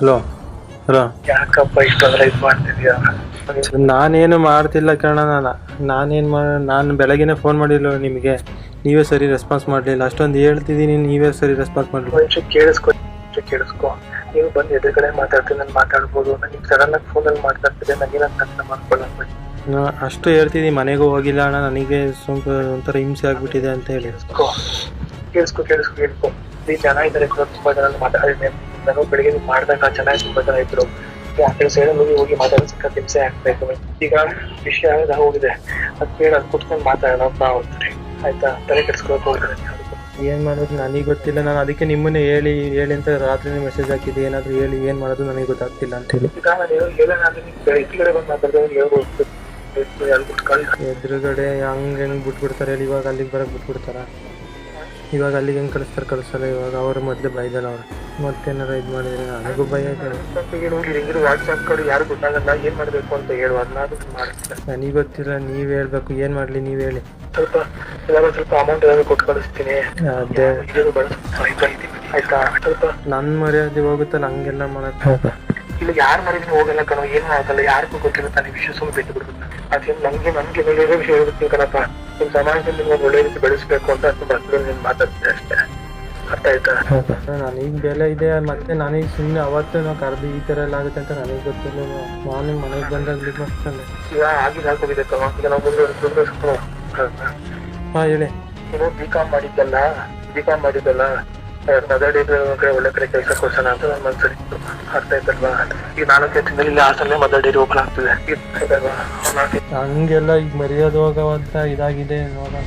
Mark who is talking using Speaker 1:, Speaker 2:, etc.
Speaker 1: Hello hello.
Speaker 2: ಯಾಕಪ್ಪ ಇಷ್ಟೊಂದ್ರೆ ಇದು ಮಾಡ್ತಿದ್ಯಾ?
Speaker 1: ನಾನೇನು ಮಾಡ್ತಿಲ್ಲ ಕಣ ನಾನು. ನಾನೇನು ಮಾಡ ನಾನು ಬೆಳಗ್ಗೆನೇ ಫೋನ್ ಮಾಡಿಲ್ಲ ನಿಮಗೆ. ನೀವೇ ಸರಿ ರೆಸ್ಪಾನ್ಸ್ ಮಾಡಲಿಲ್ಲ. ಅಷ್ಟೊಂದು ಹೇಳ್ತಿದ್ದೀನಿ ನೀವೇ ಸರಿ ರೆಸ್ಪಾನ್ಸ್ ಮಾಡಲಿಲ್ಲ.
Speaker 2: ಒಂಚೂರು ಕೇಳಿಸ್ಕೊ ಒಂಚೂರು ಕೇಳಿಸ್ಕೊ. ನೀವು ಬಂದು ಎದುರುಗಡೆ ಮಾತಾಡ್ತೀನಿ ನಾನು ಮಾತಾಡ್ಬೋದು. ನನಗೆ ಸಡನ್ ಆಗಿ ಫೋನಲ್ಲಿ ಮಾತಾಡ್ತಿದ್ದೆ ನನಗೇನಂತ ಅರ್ಥ
Speaker 1: ಅಷ್ಟು ಹೇಳ್ತಿದ್ದೀನಿ ಮನೆಗೂ ಹೋಗಿಲ್ಲ ಅಣ್ಣ. ನನಗೆ ಸ್ವಲ್ಪ ಒಂಥರ ಹಿಂಸೆ ಆಗ್ಬಿಟ್ಟಿದೆ ಅಂತ ಹೇಳಿ.
Speaker 2: ಕೇಳಿಸ್ಕೊ ಕೇಳಿಸ್ಕೊ ಕೇಳಿಸ್ಕೊ. ಜನ ಇದ್ದಾರೆ ಕೂಡ ತುಂಬಾ ಜನ ಮಾತಾಡಿದ್ದೀನಿ ನಾನು ಬೆಳಿಗ್ಗೆ ಮಾಡ್ದಾಗ ಚೆನ್ನಾಗಿ ತುಂಬಾ ಇದ್ರು. ಆ ಕಡೆ ಸೈಡ್ ಹೋಗಿ ಹೋಗಿ ಮಾತಾಡೋ ಸಿಕ್ಕ ಹಿಂಸೆ ಆಗ್ಬೇಕು. ಈಗ ವಿಷಯ ಆಗ ಹೋಗಿದೆ. ಅದ್ ಬೇಡ ಅದ್ ಕುತ್ಕೊಂಡು ಮಾತಾಡೋಣ ಅಂತ ಹೋಗ್ತಾರೆ ಆಯ್ತಾ? ತಲೆ ಕೆಡ್ಸ್ಕೊಳಕ್ ಹೋಗ್ತಾರೆ
Speaker 1: ಏನು ಮಾಡೋದು ನನಗೆ ಗೊತ್ತಿಲ್ಲ. ನಾನು ಅದಕ್ಕೆ ನಿಮ್ಮನ್ನೇ ಹೇಳಿ ಹೇಳಿ ಅಂತ ರಾತ್ರಿನೇ ಮೆಸೇಜ್ ಹಾಕಿದ್ದೆ. ಏನಾದರೂ ಹೇಳಿ ಏನು ಮಾಡೋದು ನನಗೆ ಗೊತ್ತಾಗ್ತಿಲ್ಲ ಅಂತೇಳಿ
Speaker 2: ಈಗ ನಾನು ಬೆಳಗ್ಗೆ ಬಂದು ಮಾತಾಡಿದ್ರೆ ಹೇಳ್ಬೋದು ಕುತ್ಕೊಂಡು
Speaker 1: ಎದುರುಗಡೆ ಹಂಗೆ ಹೆಂಗೆ ಬಿಟ್ಬಿಡ್ತಾರೆ ಹೇಳಿ. ಇವಾಗ ಅಲ್ಲಿಗೆ ಬರೋಕೆ ಬಿಟ್ಬಿಡ್ತಾರ? ಇವಾಗ ಅಲ್ಲಿಗೆ ಹೆಂಗ್ ಕಳಿಸ್ತಾರೆ ಕಳಿಸಲ್ಲ. ಇವಾಗ ಅವ್ರ ಮೊದ್ಲು ಬೈದಲ್ಲ ಅವ್ರು. ಮತ್ತೇನಾರ ಇದು ಮಾಡಿದ್ರೆ ನನಗೂ ಭಯ ಇದೆ
Speaker 2: ಹಿಂಗಿರು ವಾಟ್ಸ್ಆಪ್ ಕಡೆ ಯಾರು ಗೊತ್ತಾಗಲ್ಲ ಏನ್ ಮಾಡ್ಬೇಕು ಅಂತ ಹೇಳುವ
Speaker 1: ನನಗೆ ಗೊತ್ತಿಲ್ಲ ನೀವ್ ಹೇಳ್ಬೇಕು ಏನ್ ಮಾಡ್ಲಿ ನೀವ್ ಹೇಳಿ.
Speaker 2: ಸ್ವಲ್ಪ ಏನಾದ್ರು ಸ್ವಲ್ಪ ಅಮೌಂಟ್ ಏನಾದ್ರು ಕೊಟ್ಟು ಕಳಿಸ್ತೀನಿ
Speaker 1: ಅದೇ.
Speaker 2: ಆಯ್ತಾ ಸ್ವಲ್ಪ
Speaker 1: ನನ್ ಮರ್ಯಾದೆ ಹೋಗುತ್ತಲ್ಲ ಹಂಗೆಲ್ಲ ಮಾಡಕ್ಕೆ
Speaker 2: ಇಲ್ಲಿ ಯಾರು ಮರ್ಯಾದೆ ಹೋಗಲ್ಲ ಕಣೋ ಏನು ಆಗಲ್ಲ ಯಾರಿಗೂ ಗೊತ್ತಿಲ್ಲ ತಾನೇ ವಿಷಯ ಸುಮ್ಮನೆ ಬಿಟ್ಟು ಬಿಡ್ಬೇಕು. ಅದೇನು ನಮ್ಗೆ ನಮ್ಗೆ ಒಳ್ಳೆ ವಿಷಯ ಹೇಳ್ಬಿಡ್ತೀನಿ ಕಣಪ್ಪ. ನಿಮ್ ಸಮಾಜದಲ್ಲಿ ನಿಮ್ಗೆ ಒಳ್ಳೆ ರೀತಿ ಬೆಳೆಸ್ಬೇಕು ಅಂತ ಬರ್ತಾರೆ ನೀನು ಮಾತಾಡ್ತೀನಿ ಅಷ್ಟೇ. ಅರ್ಥ ಆಯ್ತಾ?
Speaker 1: ನನಗೆ ಬೆಲೆ ಇದೆ ಮತ್ತೆ ನನಗೆ ಸುಮ್ಮನೆ ಅವತ್ತು ನಾವು ಕರೆದು ಈ ಥರ ಎಲ್ಲ ಆಗುತ್ತೆ ಅಂತ ನನಗೆ ಗೊತ್ತಿಲ್ಲ. ಮಾರ್ನಿಂಗ್ ಮನೆಗೆ ಬಂದಾಗ ಬರ್ತಾನೆ
Speaker 2: ಈಗ ಆಗಿದ್ದು ಹಾಕೋಗಿದೆ ಈಗ ನಾವು ಮುಂದೆ ಮುಂದೆ
Speaker 1: ಹಾಂ ಹೇಳಿ.
Speaker 2: ನೀನು ಬಿ ಕಾಮ್ ಮಾಡಿದ್ದಲ್ಲ? ಬಿ ಕಾಮ್ ಮಾಡಿದ್ದಲ್ಲ ಮದರ್ ಕಡೆ ಒಳ್ಳೆ ಕಡೆ ಕೆಲಸ ಕೊಡ್ಸೋಣ ಅಂತ ನನ್ನ ಮನ್ಸಲ್ಲಿ ಇತ್ತು. ಅರ್ಥ ಆಯ್ತಲ್ವಾ? ಈಗ ನಾಲ್ಕು ತಿಂಗಳು ಇಲ್ಲಿ ಹಾಸಲ್ಲೇ ಮದರ್ ಡೇರಿ ಓಪನ್ ಆಗ್ತದೆ.
Speaker 1: ಹಂಗೆಲ್ಲ ಈಗ ಮರ್ಯಾದ ಹೋಗವಂತ ಇದಾಗಿದೆ ನೋಡೋಣ.